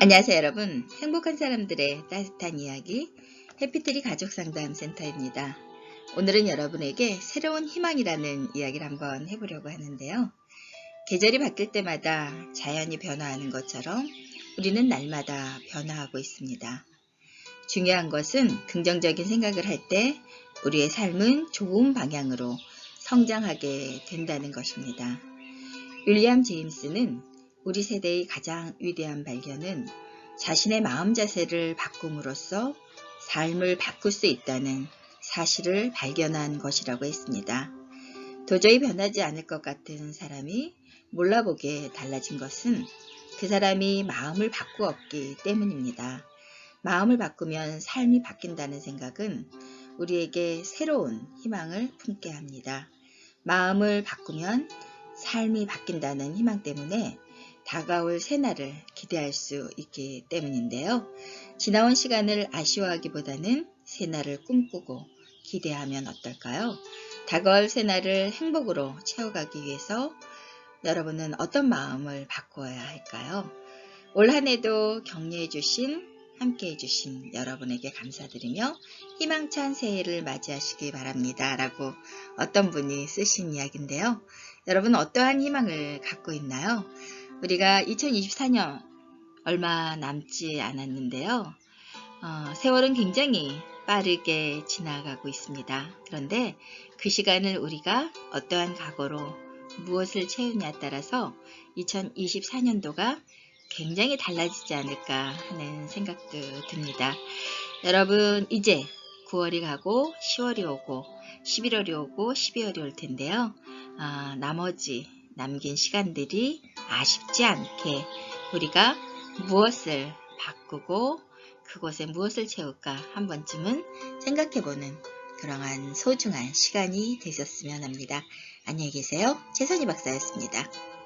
안녕하세요 여러분. 행복한 사람들의 따뜻한 이야기 해피트리 가족상담센터입니다. 오늘은 여러분에게 새로운 희망이라는 이야기를 한번 해보려고 하는데요. 계절이 바뀔 때마다 자연이 변화하는 것처럼 우리는 날마다 변화하고 있습니다. 중요한 것은 긍정적인 생각을 할 때 우리의 삶은 좋은 방향으로 성장하게 된다는 것입니다. 윌리엄 제임스는 우리 세대의 가장 위대한 발견은 자신의 마음 자세를 바꿈으로써 삶을 바꿀 수 있다는 사실을 발견한 것이라고 했습니다. 도저히 변하지 않을 것 같은 사람이 몰라보게 달라진 것은 그 사람이 마음을 바꾸었기 때문입니다. 마음을 바꾸면 삶이 바뀐다는 생각은 우리에게 새로운 희망을 품게 합니다. 마음을 바꾸면 삶이 바뀐다는 희망 때문에 다가올 새날을 기대할 수 있기 때문인데요. 지나온 시간을 아쉬워하기보다는 새날을 꿈꾸고 기대하면 어떨까요? 다가올 새날을 행복으로 채워가기 위해서 여러분은 어떤 마음을 바꿔야 할까요? 올 한 해도 격려해 주신 함께 해주신 여러분에게 감사드리며 희망찬 새해를 맞이하시기 바랍니다. 라고 어떤 분이 쓰신 이야기인데요. 여러분 어떠한 희망을 갖고 있나요? 우리가 2024년 얼마 남지 않았는데요. 어, 세월은 굉장히 빠르게 지나가고 있습니다. 그런데 그 시간을 우리가 어떠한 각오로 무엇을 채우냐에 따라서 2024년도가 굉장히 달라지지 않을까 하는 생각도 듭니다. 여러분 이제 9월이 가고 10월이 오고 11월이 오고 12월이 올 텐데요. 아, 나머지 남긴 시간들이 아쉽지 않게 우리가 무엇을 바꾸고 그곳에 무엇을 채울까 한 번쯤은 생각해보는 그러한 소중한 시간이 되셨으면 합니다. 안녕히 계세요. 최선희 박사였습니다.